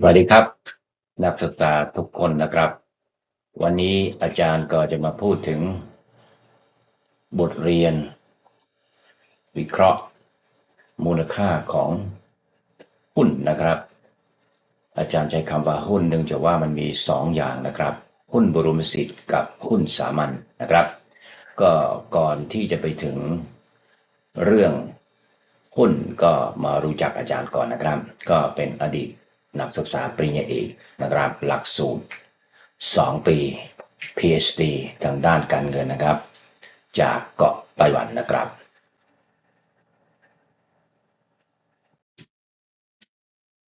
สวัสดีครับ นักศึกษาทุกคนนะครับ วันนี้อาจารย์ก็จะมาพูดถึง บทเรียน วิเคราะห์ มูลค่าของหุ้นนะครับ อาจารย์ใช้คำว่าหุ้นเนื่องจากว่ามันมีสองอย่างนะครับ หุ้นบรมสิทธิ์กับหุ้นสามัญนะครับ ก็ก่อนที่จะไปถึงเรื่องหุ้นก็มารู้จักอาจารย์ก่อนนะครับ ก็เป็นอดีต นักศึกษาปริญญาเอกนะครับหลักสูตร 2 ปี PhD ทางด้านการเงินนะครับ จากเกาะไต้หวันนะครับ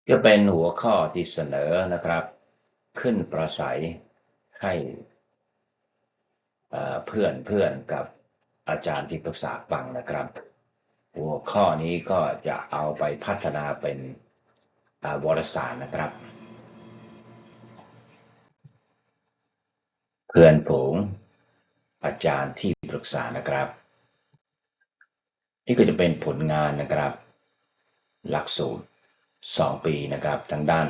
จะเป็นหัวข้อที่เสนอนะครับ ขึ้นประสัยให้เพื่อนเพื่อนกับอาจารย์ที่ปรึกษาฟังนะครับ หัวข้อนี้ก็จะเอาไปพัฒนาเป็น วารสารนะครับ เพื่อนผงอาจารย์ที่ปรึกษานะครับ นี่ก็จะเป็นผลงานนะครับ หลักสูตร 2 ปีนะครับทางด้าน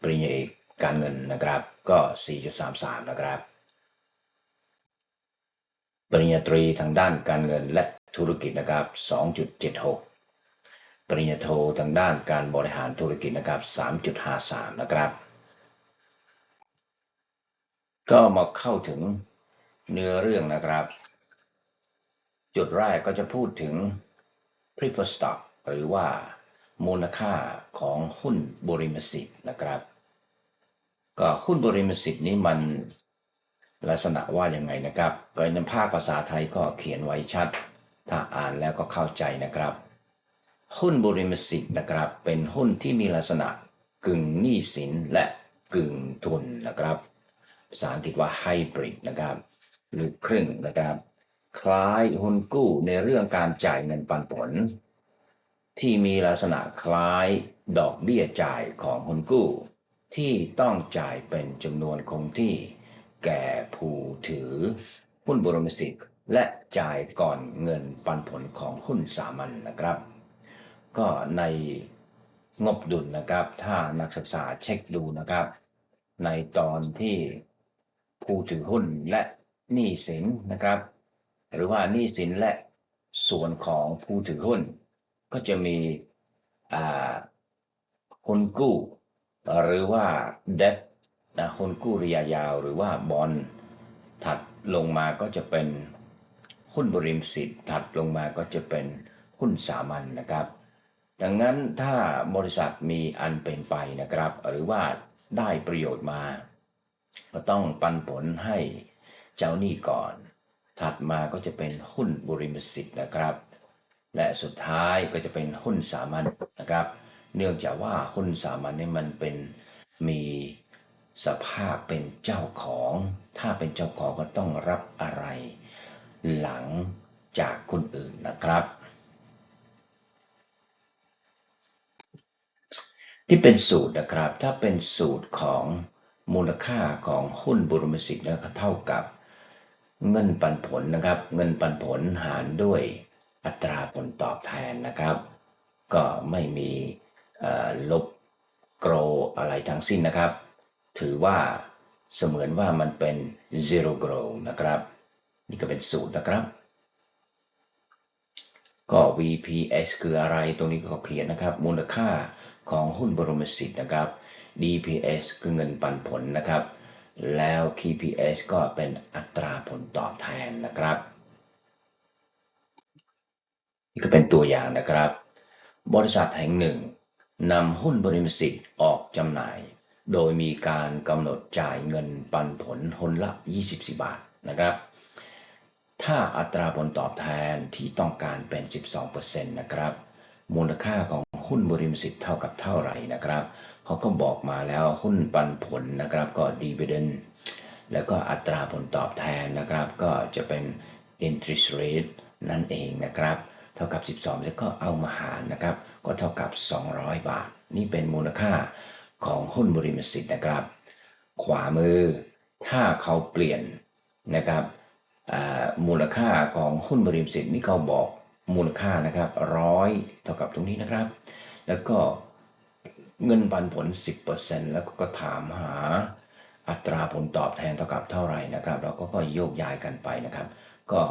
ปริญญาเอกการเงินนะครับ ก็ 4.33 นะครับ ปริญญาตรีทางด้านการเงินและธุรกิจนะครับ 2.76 ปริญญาโททางด้านการบริหารธุรกิจนะครับ 3.53 นะครับ ก็มาเข้าถึงเนื้อเรื่องนะครับ จุดแรกก็จะพูดถึง preferred stock หรือว่ามูลค่าของหุ้นบริมสิทธิ์นะครับ ก็หุ้นบริมสิทธิ์นี้มันลักษณะว่ายังไงนะครับ ก็ในภาคภาษาไทยก็เขียนไว้ชัด ถ้าอ่านแล้วก็เข้าใจนะครับ หุ้นบริมสิทธิ์นะครับ เป็นหุ้นที่มีลักษณะกึ่งหนี้สินและกึ่งทุนนะครับ ภาษาอังกฤษว่าไฮบริดนะครับ หรือครึ่งนะครับ คล้ายหุ้นกู้ในเรื่องการจ่ายเงินปันผล ที่มีลักษณะคล้ายดอกเบี้ยจ่ายของหุ้นกู้ ที่ต้องจ่ายเป็นจำนวนคงที่ แก่ผู้ถือหุ้นบรมสิทธิ์และจ่ายก่อนเงินปันผลของหุ้นสามัญนนะครับ ก็ในงบดุลนะครับ ถ้านักศึกษาเช็คดูนะครับ ในตอนที่ผู้ถือหุ้นและหนี้สินนะครับ หรือว่าหนี้สินและส่วนของผู้ถือหุ้น ก็จะมีหุ้นกู้ หรือว่า debt นะหุ้นกู้ระยะยาว หรือว่าบอลถัดลงมาก็จะเป็นหุ้นบริมสิทธิ์ถัดลงมาก็จะเป็นหุ้นสามัญนนะครับ ดังนั้นถ้าบริษัทมีอันเป็นไปนะครับ หรือว่าได้ประโยชน์มา ก็ต้องปันผลให้เจ้าหนี้ก่อน ถัดมาก็จะเป็นหุ้นบริมสิทธิ์นะครับ และสุดท้ายก็จะเป็นหุ้นสามัญนะครับ เนื่องจากว่าหุ้นสามัญนี่มันเป็นมีสภาพเป็นเจ้าของ ถ้าเป็นเจ้าของก็ต้องรับอะไร หลังจากคนอื่นนะครับ ที่เป็นสูตรนะครับ ถ้าเป็นสูตรของมูลค่าของหุ้นบุรมสิทธิ์นะครับเท่ากับเงินปันผลนะครับ เงินปันผลหารด้วยอัตราผลตอบแทนนะครับ ก็ไม่มีลบโกรอะไรทั้งสิ้นนะครับ ถือว่าเสมือนว่ามันเป็น zero grow นะครับ นี่ก็เป็นสูตรนะครับ ก็ VPS คืออะไรตรงนี้ก็เขียนนะครับ มูลค่า ของหุ้นบรมสิทธิ์นะครับ DPS คือเงินปันผลนะครับ แล้ว KPS ก็เป็นอัตราผลตอบแทนนะครับ นี่ก็เป็นตัวอย่างนะครับ บริษัทแห่งหนึ่งนำหุ้นบริมสิทธิ์ออกจำหน่าย โดยมีการกำหนดจ่ายเงินปันผลหุ้นละ 24 บาทนะครับ ถ้าอัตราผลตอบแทนที่ต้องการเป็น 12%นะครับ มูลค่าของ หุ้นบริมสิทธิ์เท่ากับเท่าไหร่นะครับเขาก็บอกมาแล้วหุ้นปันผลนะครับก็ดีเวเดนแล้วก็อัตราผลตอบแทนนะครับ ก็จะเป็น interest rate นั่นเองนะครับ เท่ากับ 12 แล้วก็เอามาหารนะครับ ก็เท่ากับ 200 บาท นี่เป็นมูลค่าของหุ้นบริมสิทธิ์นะครับ ขวามือ ถ้าเขาเปลี่ยนนะครับมูลค่าของหุ้นบริมสิทธิ์นี่เขาบอก มูลค่านะครับร้อยเท่ากับตรงนี้นะครับ แล้วก็เงินปันผล 10%แล้วก็ถามหาอัตราผลตอบแทนเท่ากับเท่าไหร่นะครับ เราก็ก็โยกย้ายกันไปนะครับ ก็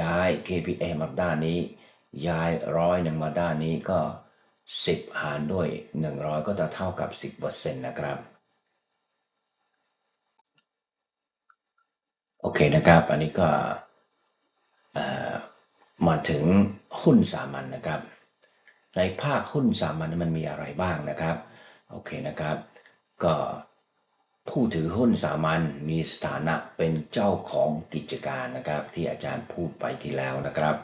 ย้าย KPA มาด้านนี้ ย้ายร้อยหนึ่งมาด้านนี้ก็ 10 หารด้วย 100 ก็จะเท่ากับ 10%นะครับโอเคนะครับ อันนี้ก็ มาถึงหุ้นสามัญนนะครับ ในภาคหุ้นสามัญมันมีอะไรบ้างนะครับ โอเคนะครับ ก็ผู้ถือหุ้นสามัญมีสถานะเป็นเจ้าของกิจการนะครับ ที่อาจารย์พูดไปที่แล้วนะครับ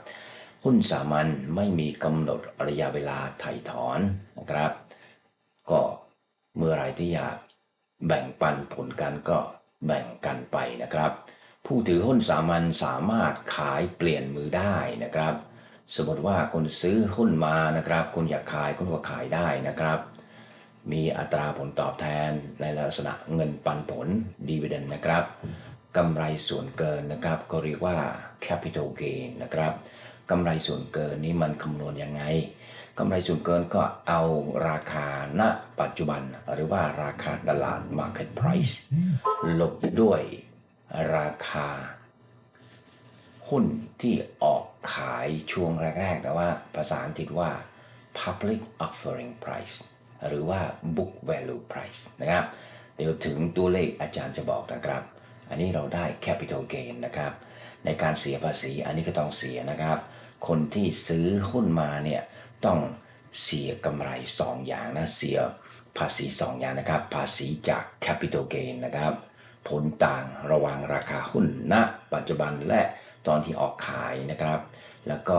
หุ้นสามัญไม่มีกำหนดระยะเวลาไถ่ถอนนะครับ ก็เมื่อไรที่อยากแบ่งปันผลกันก็แบ่งกันไปนะครับ ผู้ถือหุ้นสามัญสามารถขายเปลี่ยนมือได้นะครับ สมมติว่าคุณซื้อหุ้นมานะครับคุณอยากขายคุณก็ขายได้นะครับ มีอัตราผลตอบแทนในลักษณะเงินปันผลดีเวเดนนะครับกำไรส่วนเกินนะครับก็เรียกว่า capital gain นะครับกำไรส่วนเกินนี้มันคำนวณยังไงกำไรส่วนเกินก็เอาราคาณปัจจุบันหรือว่าราคาตลาด market price ลบด้วย ราคา หุ้นที่ออกขายช่วงแรก ๆ แต่ว่าภาษาอังกฤษว่า public offering price หรือว่า book value price นะครับ เดี๋ยวถึงตัวเลขอาจารย์จะบอกนะครับ อันนี้เราได้ capital gain นะครับ ในการเสียภาษีอันนี้ก็ต้องเสียนะครับ คนที่ซื้อหุ้นมาเนี่ยต้องเสียกำไร 2 อย่างนะ เสียภาษี 2 อย่างนะครับ ภาษีจาก capital gain นะครับ ผลต่างระหว่างราคาหุ้นณ ปัจจุบันและตอนที่ออกขายนะครับ แล้วก็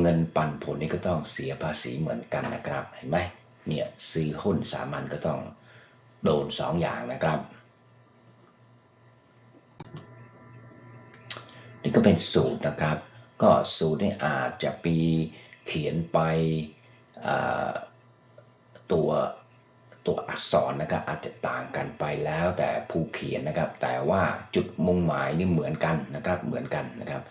เงินปันผลนี่ก็ต้องเสียภาษีเหมือนกันนะครับ เห็นไหมเนี่ยซื้อหุ้นสามัญก็ต้องโดนสองอย่างนะครับ นี่ก็เป็นสูตรนะครับ ก็สูตรนี่อาจจะปีเขียนไปตัว ตัวอักษรนะครับอาจจะต่างกันไปแล้วแต่ผู้เขียนนะครับ แต่ว่าจุดมุ่งหมายนี่เหมือนกันนะครับเหมือนกันนะครับ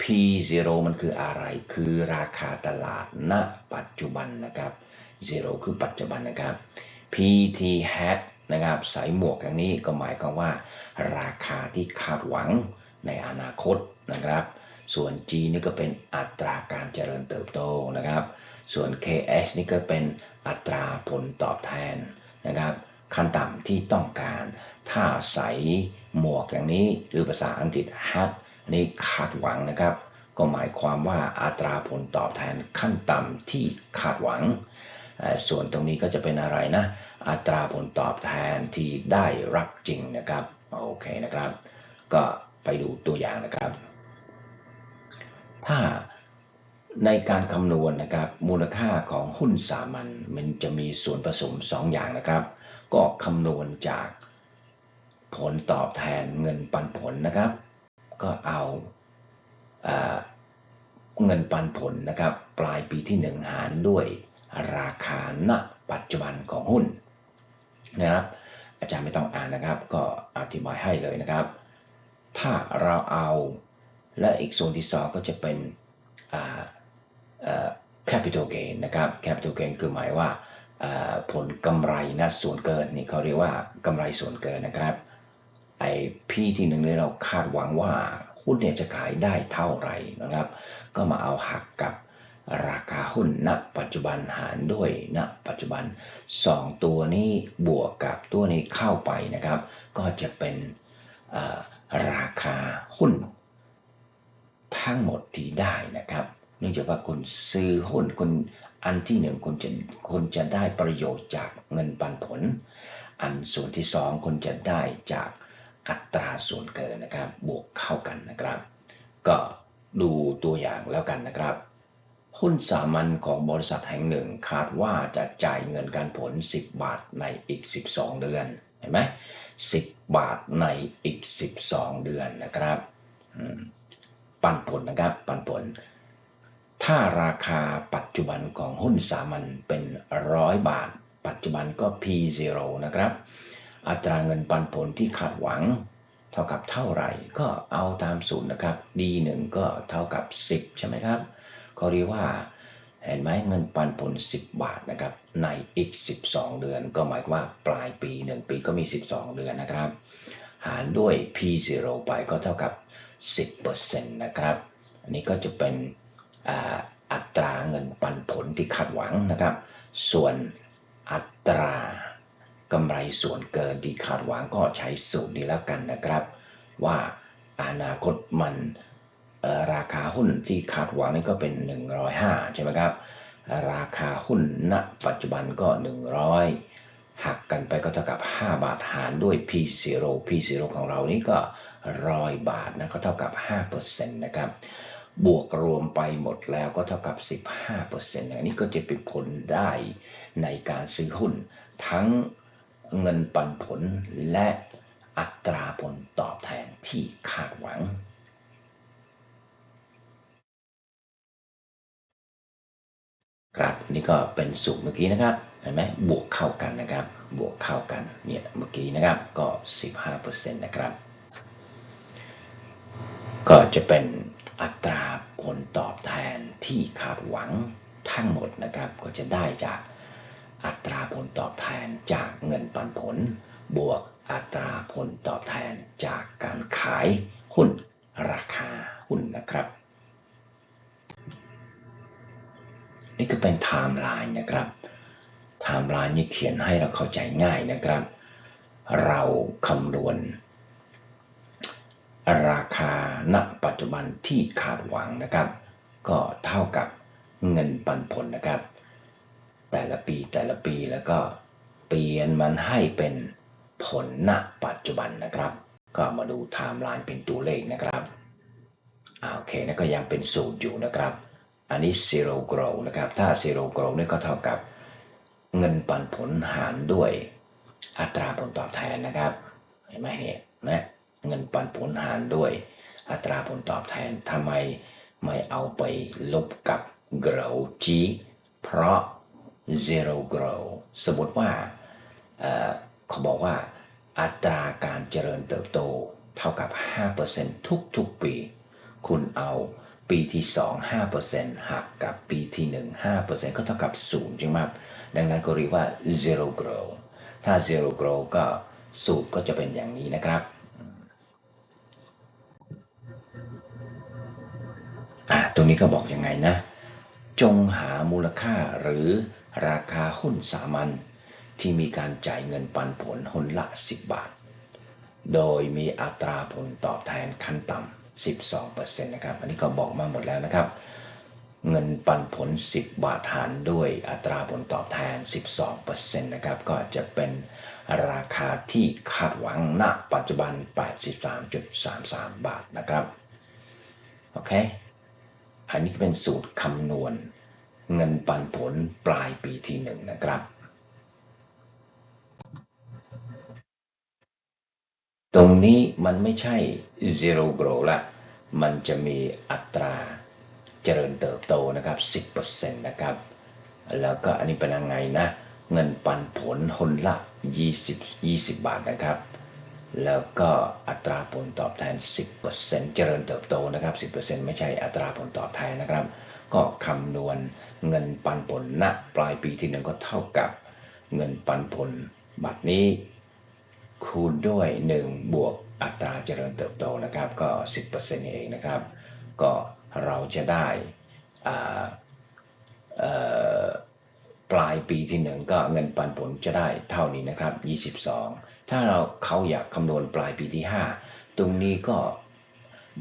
P0 มันคืออะไรคือราคาตลาดณ ปัจจุบันนะครับ0คือปัจจุบันนะครับ PT hat นะครับใส่หมวกอย่างนี้ก็หมายความว่า ราคาที่คาดหวังในอนาคตนะครับ ส่วน G นี่ก็เป็นอัตราการเจริญเติบโตนะครับ ส่วน KS นี่ก็เป็น อัตราผลตอบแทนนะครับขั้นต่ำที่ต้องการ ถ้าใส่หมวกอย่างนี้หรือภาษาอังกฤษ hat นี่คาดหวังนะครับ ก็หมายความว่าอัตราผลตอบแทนขั้นต่ำที่คาดหวัง ส่วนตรงนี้ก็จะเป็นอะไรนะ อัตราผลตอบแทนที่ได้รับจริงนะครับโอเคนะครับ ก็ไปดูตัวอย่างนะครับ ถ้า ในการคำนวณนะครับมูลค่าของหุ้นสามัญมันจะมีส่วนผสม2อย่างนะครับ ก็คำนวณจากผลตอบแทนเงินปันผลนะครับ ก็เอาเงินปันผลนะครับ ปลายปีที่ 1 หารด้วยราคาณปัจจุบันของหุ้นนะครับ อาจารย์ไม่ต้องอ่านนะครับ ก็อธิบายให้เลยนะครับ ถ้าเราเอาและอีกส่วนที่สองก็จะเป็น capital gain นะครับ capital gain คือหมายว่าผลกำไรนะส่วนเกินนี่เขาเรียกว่ากำไรส่วนเกินนะครับไอพี่ที่หนึ่งเลยเราคาดหวังว่าหุ้นเนี่ยจะขายได้เท่าไหร่นะครับ ก็มาเอาหักกับราคาหุ้นณปัจจุบันหารด้วยณปัจจุบัน 2 ตัวนี้บวกกับตัวนี้เข้าไปนะครับ ก็จะเป็นราคาหุ้น ทั้งหมดที่ได้นะครับ นื่องจากว่าคุณซื้อหุ้นคุณอันที่หนึ่งคุณจะคุณจะได้ประโยชน์จากเงินปันผล อันส่วนที่สองคุณจะได้จากอัตราส่วนเกินนะครับ บวกเข้ากันนะครับ ก็ดูตัวอย่างแล้วกันนะครับหุ้นสามัญของบริษัทแห่งหนึ่งคาดว่าจะจ่ายเงินการผล 10 บาทในอีก 12 เดือนเห็นไหม10 บาทในอีก 12 เดือนนะครับปันผลนะครับปันผล ถ้าราคาปัจจุบันของหุ้นสามัญเป็นร้อยบาท ปัจจุบันก็ P0 นะครับ อัตราเงินปันผลที่คาดหวัง เท่ากับเท่าไหร่ก็เอาตามสูตรนะครับ D1 ก็เท่ากับ 10 ใช่ไหมครับเขาเรียกว่าเห็นไหมเงินปันผล 10 บาทนะครับในอีก 12 เดือน ก็หมายความว่าปลายปี 1 ปีก็มี 12 เดือนนะครับ หารด้วย P0 ไปก็เท่ากับ 10%นะครับ อันนี้ก็จะเป็น อัตราเงินปันผลที่คาดหวังนะครับ ส่วนอัตรากำไรส่วนเกินที่คาดหวังก็ใช้สูตรนี้แล้วกันนะครับ ว่าอนาคตมันราคาหุ้นที่คาดหวังนี่ก็เป็น 105 ใช่ไหมครับ ราคาหุ้นณปัจจุบันก็ 100 หักกันไปก็เท่ากับ 5 บาทหารด้วย P0 P0 ของเรานี่ก็ร้อยบาทนะก็เท่ากับ 5%นะครับ บวกรวมไปหมดแล้วก็เท่ากับ 15%อันนี้ก็จะเป็นผลได้ในการซื้อหุ้น ทั้งเงินปันผลและอัตราผลตอบแทนที่คาดหวังครับนี่ก็เป็นสูตรเมื่อกี้นะครับเห็นไหมบวกเข้ากันนะครับ บวกเข้ากันเนี่ยเมื่อกี้นะครับก็ 15%นะครับ ก็จะเป็นอัตรา ผลตอบแทนที่คาดหวังทั้งหมดนะครับ ก็จะได้จากอัตราผลตอบแทนจากเงินปันผล บวกอัตราผลตอบแทนจากการขายหุ้นราคาหุ้นนะครับ นี่ก็เป็นไทม์ไลน์นะครับไทม์ไลน์นี่เขียนให้เราเข้าใจง่ายนะครับ เราคำนวณ ราคาณปัจจุบันที่คาดหวังนะครับ ก็เท่ากับเงินปันผลนะครับ แต่ละปีแต่ละปีแล้วก็เปลี่ยนมันให้เป็นผลณปัจจุบันนะครับ ก็มาดูไทม์ไลน์เป็นตัวเลขนะครับโอเคนะก็ยังเป็นสูตรอยู่นะครับ อันนี้ zero grow นะครับ ถ้า zero grow นี่ก็เท่ากับเงินปันผลหารด้วยอัตราผลตอบแทนนะครับ เห็นไหมเนี่ยนะ เงินปันผลหารด้วย อัตราผลตอบแทนทำไมไม่เอาไปลบกับ grow g เพราะ zero grow สมมติว่าเขาบอกว่าอัตราการเจริญเติบโตเท่ากับ 5%ทุกๆปี คุณเอาปีที่ 2 5%หักกับปีที่ 1 5%ก็เท่ากับ 0 จริงไหมครับ ดังนั้นก็เรียกว่า zero grow ถ้า zero grow ก็สูตรก็จะเป็นอย่างนี้นะครับ ตรงนี้ก็บอกยังไงนะ จงหามูลค่าหรือราคาหุ้นสามัญที่มีการจ่ายเงินปันผลหุ้นละ 10 บาท โดยมีอัตราผลตอบแทนขั้นต่ำ 12%นะครับ อันนี้ก็บอกมาหมดแล้วนะครับ เงินปันผล 10 บาทหารด้วยอัตราผลตอบแทน 12%นะครับ ก็จะเป็นราคาที่คาดหวังณปัจจุบัน 83.33 บาทนะครับ โอเค อันนี้เป็นสูตรคำนวณ เงินปันผลปลายปีที่หนึ่งนะครับ ตรงนี้มันไม่ใช่ zero grow ละ มันจะมีอัตราเจริญเติบโตนะครับ 10%นะครับ แล้วก็อันนี้เป็นยังไงนะ เงินปันผลหนละ 20 20 บาทนะครับ แล้วก็อัตราผลตอบแทน 10%เจริญเติบโตนะครับ 10%ไม่ใช่อัตราผลตอบแทนนะครับ ก็คำนวณเงินปันผลณปลายปีที่หนึ่งก็เท่ากับเงินปันผลบัตรนี้ คูณด้วย 1 บวกอัตราเจริญเติบโตนะครับ ก็ 10%เองนะครับ ก็เราจะได้ปลายปีที่หนึ่งก็เงินปันผลจะได้เท่านี้นะครับ 22 ถ้าเราเขาอยากคำนวณปลายปีที่ 5 ตรงนี้ก็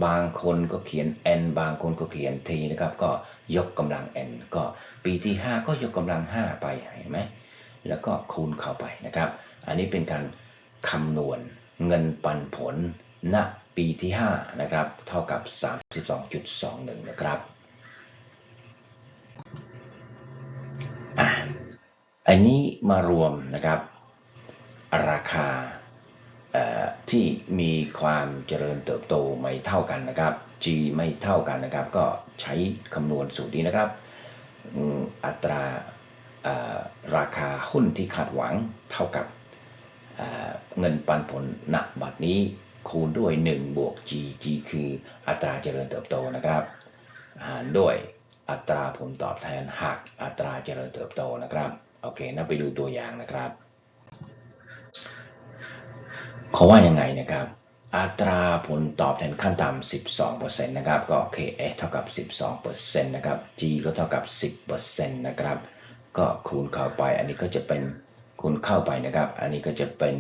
บางคนก็เขียน n บางคนก็เขียน t นะครับ ก็ยกกำลัง n ก็ปีที่ 5 ก็ยกกำลัง 5 ไปเห็นไหมแล้วก็คูณเข้าไปนะครับ อันนี้เป็นการคำนวณเงินปันผลณปีที่ 5 นะครับ เท่ากับ 32.21 นะครับอะอันนี้มารวมนะครับ ราคาที่มีความเจริญเติบโตไม่เท่ากันนะครับ G ไม่เท่ากันนะครับ ก็ใช้คำนวณสูตรนี้นะครับ อัตราราคาหุ้นที่คาดหวังเท่ากับเงินปันผลณบัตรนี้คูณด้วย 1 บวก G G คืออัตราเจริญเติบโตนะครับหารด้วยอัตราผลตอบแทนหักอัตราเจริญเติบโตนะครับ โอเคนะไปดูตัวอย่างนะครับ เขาว่ายังไงนะครับ อัตราผลตอบแทนขั้นต่ำ12%นะครับ ก็ KS เท่ากับ 12%นะครับ G ก็เท่ากับ 10%นะครับ ก็คูณเข้าไป อันนี้ก็จะเป็นคูณเข้าไปนะครับ อันนี้ก็จะเป็น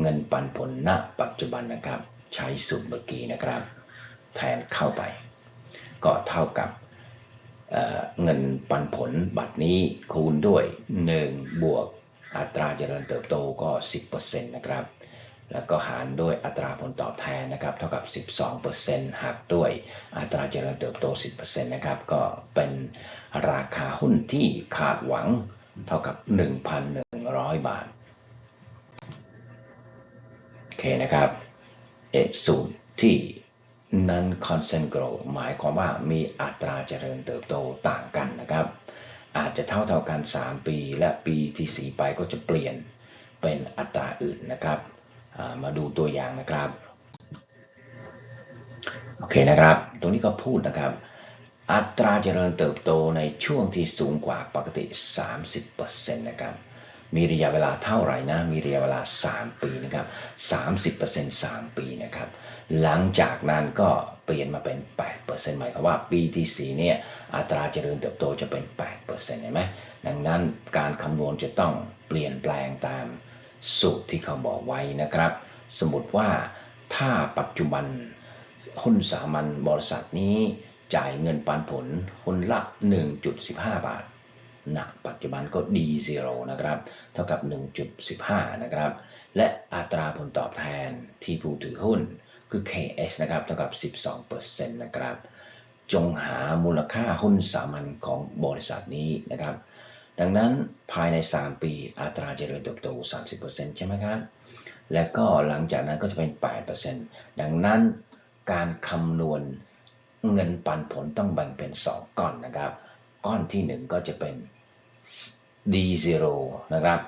เงินปันผลณปัจจุบันนะครับ ใช้สูตรเมื่อกี้นะครับ แทนเข้าไป ก็เท่ากับเเงินปันผลบัตรนี้คูณด้วย 1 บวกอัตราเจริญเติบโตก็ 10%นะครับ แล้วก็หารด้วยอัตราผลตอบแทนนะครับ เท่ากับ 12%หักด้วยอัตราเจริญเติบโต 10%นะครับ ก็เป็นราคาหุ้นที่คาดหวังเท่ากับ 1,100 บาท โอเคนะครับ เอสูตรที่ non constant growth หมายความว่ามีอัตราเจริญเติบโตต่างกันนะครับ อาจจะเท่าเท่ากัน 3 ปี และปีที่ 4 ไปก็จะเปลี่ยนเป็นอัตราอื่นนะครับ มาดูตัวอย่างนะครับ โอเคนะครับ ตรงนี้ก็พูดนะครับ อัตราเจริญเติบโตในช่วงที่สูงกว่าปกติ 30%นะครับมีระยะเวลาเท่าไหร่นะ มีระยะเวลา 3 ปีนะครับ30% 3 ปีนะครับ หลังจากนั้นก็เปลี่ยนมาเป็น 8%หมายความว่าปีที่4เนี่ยอัตราเจริญเติบโตจะเป็น 8%เห็นไหมดังนั้นการคำนวณจะต้องเปลี่ยนแปลงตาม สูตรที่เขาบอกไว้นะครับ สมมติว่าถ้าปัจจุบันหุ้นสามัญบริษัทนี้จ่ายเงินปันผลหุ้นละ 1.15 บาทณปัจจุบันก็ D0 นะครับ เท่ากับ 1.15 นะครับ และอัตราผลตอบแทนที่ผู้ถือหุ้นคือ KS นะครับ เท่ากับ 12%นะครับ จงหามูลค่าหุ้นสามัญของบริษัทนี้นะครับ ดังนั้นภายใน 3 ปีอัตราเจริญเติบโต 30%ใช่ไหมครับ และก็หลังจากนั้นก็จะเป็น 8%ดังนั้นการคำนวณเงินปันผลต้องแบ่งเป็น 2 ก้อนนะครับ ก้อนที่ 1 ก็จะเป็น D0 นะครับ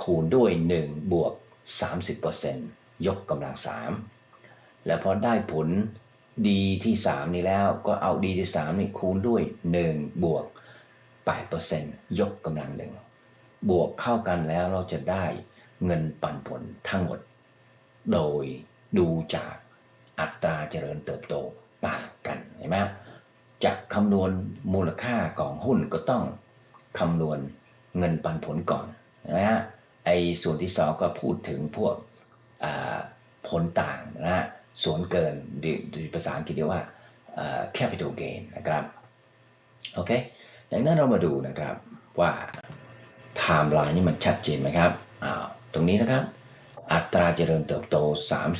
คูณด้วย 1 บวก 30%ยกกำลัง 3 แล้วพอได้ผล D ที่ 3 นี้แล้วก็เอา D ที่ 3 นี่คูณด้วย 1 บวก 8%ยกกำลังหนึ่ง บวกเข้ากันแล้วเราจะได้เงินปันผลทั้งหมด โดยดูจากอัตราเจริญเติบโตต่างกันเห็นไหมจะคำนวณมูลค่าของหุ้นก็ต้องคำนวณเงินปันผลก่อนนะฮะไอ้ส่วนที่สองก็พูดถึงพวกผลต่างนะฮะส่วนเกินหรือภาษาอังกฤษเรียกว่า capital gain นะครับโอเค ดังนั้นเรามาดูนะครับว่าไทม์ไลน์นี่มันชัดเจนไหมครับอ้าวตรงนี้นะครับ อัตราเจริญเติบโต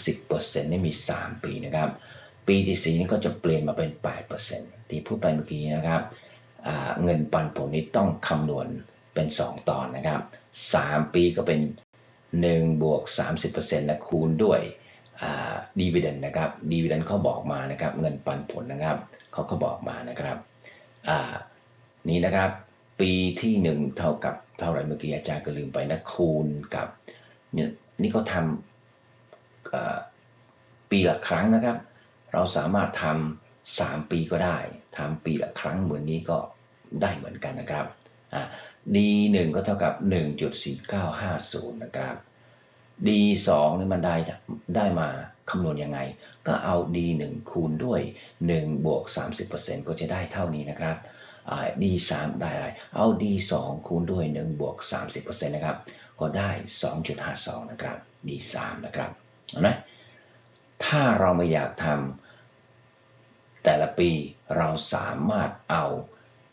30%นี่มี 3 ปีนะครับ ปีที่4นี่ก็จะเปลี่ยนมาเป็น 8%ที่พูดไปเมื่อกี้นะครับอ่าเงินปันผลนี้ต้องคำนวณเป็น 2 ตอนนะครับ 3 ปีก็เป็น 1 บวก 30%และคูณด้วยดีเวเดนนะครับดีเวเดนเขาบอกมานะครับ เงินปันผลนะครับเขาก็บอกมานะครับอ่า นี่นะครับ ปีที่หนึ่งเท่ากับเท่าไรเมื่อกี้อาจารย์ก็ลืมไปนะคูณกับเนี่ยนี่ก็ทำปีละครั้งนะครับ เราสามารถทำสามปีก็ได้ทำปีละครั้งเหมือนนี้ก็ได้เหมือนกันนะครับอ่า D 1ก็เท่ากับ 1.4950 นะครับ D 2นี่มันได้ได้มาคำนวณยังไง ก็เอา D 1คูณด้วย1บวก30%ก็จะได้เท่านี้นะครับ D 3ได้อะไร เอา D 2คูณด้วย1บวก30%นะครับ ก็ได้2.52นะครับ D 3นะครับเห็นไหมถ้าเราไม่อยากทำแต่ละปีเราสามารถเอา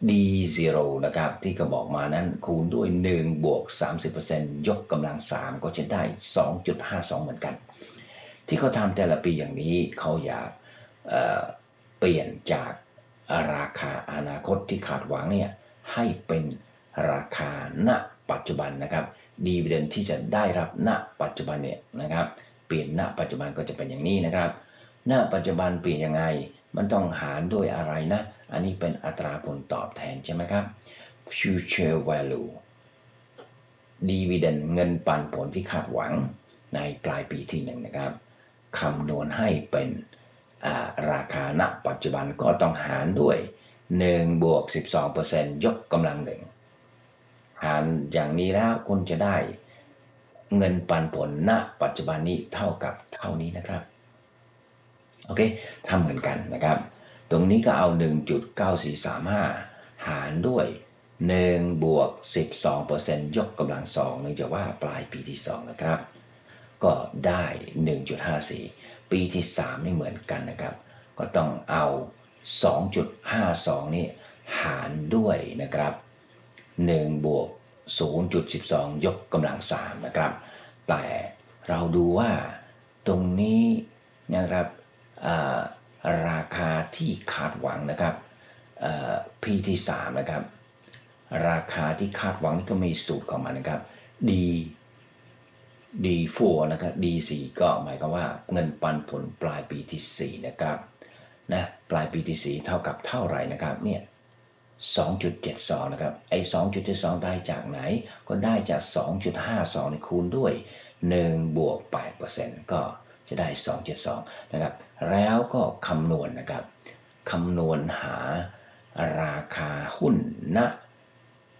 D0 นะครับ ที่ก็บอกมานั้นคูณด้วย 1 บวก 30%ยกกำลัง 3 ก็จะได้ 2.52 เหมือนกัน ที่เขาทำแต่ละปีอย่างนี้เขาอยากเเปลี่ยนจาก ราคาอนาคตที่ขาดหวังเนี่ยให้เป็นราคาณปัจจุบันนะครับดีเวเดนที่จะได้รับณปัจจุบันเนี่ยนะครับเปลี่ยนณปัจจุบันก็จะเป็นอย่างนี้นะครับ ณปัจจุบันเปลี่ยนยังไง มันต้องหารด้วยอะไรนะ อันนี้เป็นอัตราผลตอบแทนใช่ไหมครับ future value dividend เงินปันผลที่คาดหวังในปลายปีที่หนึ่งนะครับคำนวณให้เป็น ราคาณปัจจุบันก็ต้องหารด้วย1บวก12%ยกกำลังหนึ่งหารอย่างนี้แล้วคุณจะได้เงินปันผลณปัจจุบันนี้เท่ากับเท่านี้นะครับโอเคทำเหมือนกันนะครับ ตรงนี้ก็เอา 1.9435 หารด้วย1บวก12%ยกกำลังสองเนื่องจากว่าปลายปีที่ 2 นะครับ ก็ได้ 1.54 ปีที่ 3 นี่เหมือนกันนะครับ ก็ต้องเอา 2.52 นี่หารด้วยนะครับ 1 บวก 0.12 ยกกำลัง 3 นะครับ แต่เราดูว่าตรงนี้นะครับราคาที่คาดหวังนะครับเอ่อ P ที่3นะครับ ราคาที่คาดหวังนี่ก็มีสูตรของมันนะครับ D D4 นะครับ D4 ก็หมายความว่าเงินปันผลปลายปีที่4นะครับนะปลายปีที่4เท่ากับเท่าไหร่นะครับเนี่ย2.72 นะครับ ไอ้2.72 ได้จากไหน ก็ได้จาก 2.52ในคูณด้วย 1 บวก 8%ก็จะได้ 2.2 นะครับ แล้วก็คำนวณนะครับ คำนวณหาราคาหุ้นณ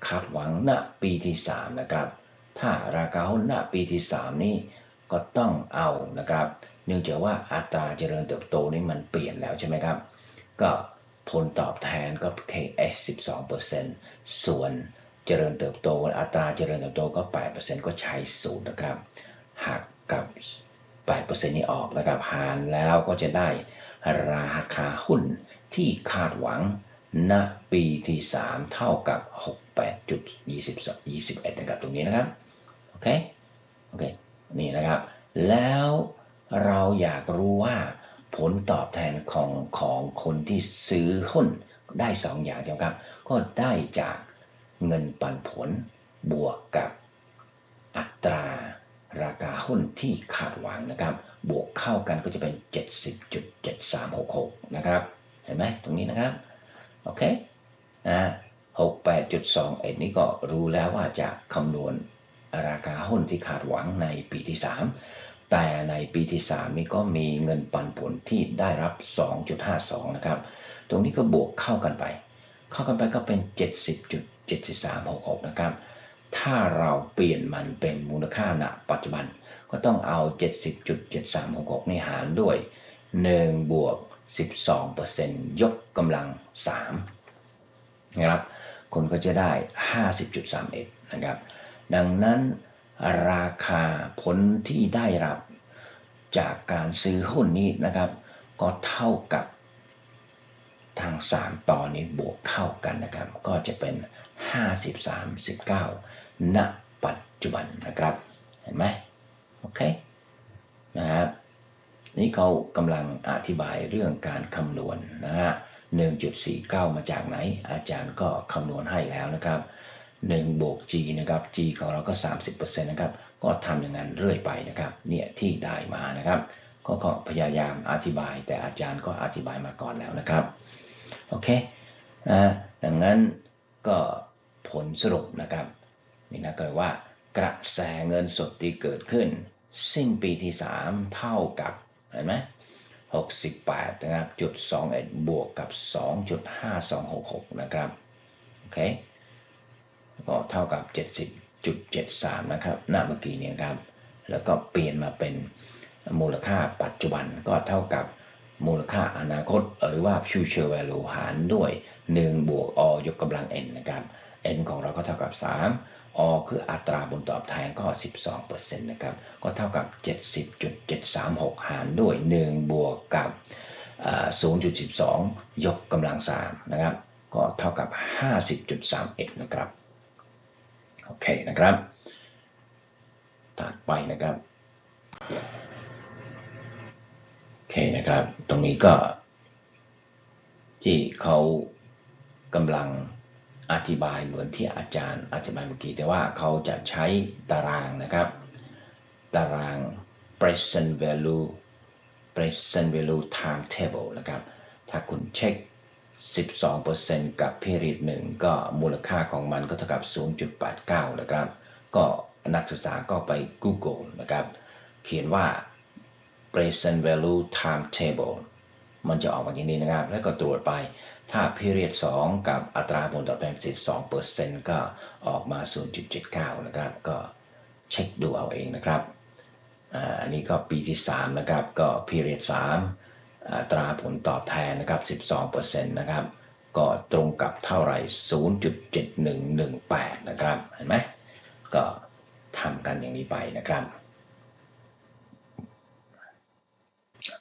คาดหวังณปีที่ 3 นะครับ ถ้าราคาหุ้นณปีที่ 3 นี่ก็ต้องเอานะครับ เนื่องจากว่าอัตราเจริญเติบโตนี่มันเปลี่ยนแล้วใช่ไหมครับ ก็ผลตอบแทนก็ KS 12%ส่วนเจริญเติบโต อัตราเจริญเติบโตก็ 8%ก็ใช้ศูนย์นะครับหักกับ 8%นี้ออกนะครับหารแล้วก็จะได้ราคาหุ้นที่คาดหวังณปีที่ 3 เท่ากับ 68.21 นะครับ ตรงนี้นะครับ โอเคโอเคนี่นะครับ แล้วเราอยากรู้ว่าผลตอบแทนของของคนที่ซื้อหุ้นได้สองอย่างใช่ไหมครับก็ได้จากเงินปันผลบวกกับอัตราราคาหุ้นที่คาดหวังนะครับ บวกเข้ากันก็จะเป็น 70.7366 นะครับ เห็นไหมตรงนี้นะครับ โอเคนะ68.21นี่ก็รู้แล้วว่าจะคำนวณ ราคาหุ้นที่คาดหวังในปีที่ 3 แต่ในปีที่ 3 นี่ก็มีเงินปันผลที่ได้รับ 2.52 นะครับ ตรงนี้ก็บวกเข้ากันไป เข้ากันไปก็เป็น 70.7366 นะครับ ถ้าเราเปลี่ยนมันเป็นมูลค่าณปัจจุบัน ก็ต้องเอา 70.7366 นี่หารด้วย 1 บวก 12%ยกกำลัง 3 นะครับคนก็จะได้ 50.31 นะครับ ดังนั้นราคาผลที่ได้รับจากการซื้อหุ้นนี้นะครับ ก็เท่ากับทาง 3 ต่อนนี้บวกเข้ากันนะครับ ก็จะเป็น 53.19 ณ ปัจจุบันนะครับ เห็นไหมโอเคนะครับนี่เขากำลังอธิบายเรื่องการคำนวณนะฮะ1.49 มาจากไหน อาจารย์ก็คำนวณให้แล้วนะครับ 1บวก g นะครับ g ของเราก็ 30%นะครับ ก็ทำอย่างนั้นเรื่อยไปนะครับ เนี่ยที่ได้มานะครับ ก็ก็พยายามอธิบายแต่อาจารย์ก็อธิบายมาก่อนแล้วนะครับ โอเคนะดังนั้นก็ผลสรุปนะครับนี่นะก็ว่ากระแสเงินสดที่เกิดขึ้น สิ้นปีที่ 3 เท่ากับเห็นไหม68นะครับจุด21บวกกับ 2.5266 นะครับ โอเค ก็เท่ากับ 70.73 นะครับณเมื่อกี้นี้ครับ แล้วก็เปลี่ยนมาเป็นมูลค่าปัจจุบันก็เท่ากับมูลค่าอนาคตหรือว่า future value หารด้วย 1 บวก o ยกกำลัง n นะครับ n ของเราก็เท่ากับ3 o คืออัตราผลตอบแทนก็ 12%นะครับ ก็เท่ากับ 70.736 หารด้วย 1 บวกกับ 0.12 ยกกำลัง 3 นะครับ ก็เท่ากับ 50.31 นะครับ โอเคนะครับถัดไปนะครับโอเคนะครับ ตรงนี้ก็ ที่เขากำลังอธิบายเหมือนที่อาจารย์อธิบายเมื่อกี้แต่ว่าเขาจะใช้ตารางนะครับ ตาราง present value present value time table นะครับ ถ้าคุณเช็ค 12%กับ period 1ก็มูลค่าของมันก็เท่ากับ 0.89 นะครับ ก็นักศึกษาก็ไป Google นะครับ เขียนว่า present value time table มันจะออกมาอย่างนี้นะครับ แล้วก็ตรวจไป ถ้า period 2 กับอัตราผลตอบแทน 12%ก็ออกมา 0.79 นะครับ ก็เช็คดูเอาเองนะครับ อันนี้ก็ปีที่ 3 นะครับ ก็ period 3 อัตราผลตอบแทนนะครับ 12%นะครับ ก็ตรงกับเท่าไหร่ 0.7118 นะครับ เห็นไหม ก็ทำกันอย่างนี้ไปนะครับ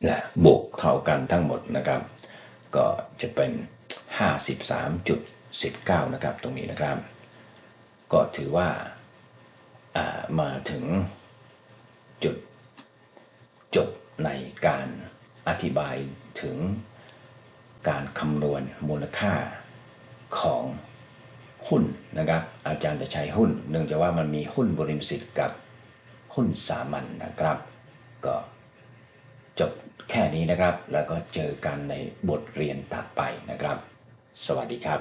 และบวกเท่ากันทั้งหมดนะครับ ก็จะเป็น 53.19 นะครับ ตรงนี้นะครับ ก็ถือว่าอ่ามาถึงจุดจบในการ อธิบายถึงการคำนวณมูลค่าของหุ้นนะครับ อาจารย์จะใช้หุ้น เนื่องจากว่ามันมีหุ้นบริสิทธิ์กับหุ้นสามัญนนะครับ ก็จบแค่นี้นะครับ แล้วก็เจอกันในบทเรียนถัดไปนะครับ สวัสดีครับ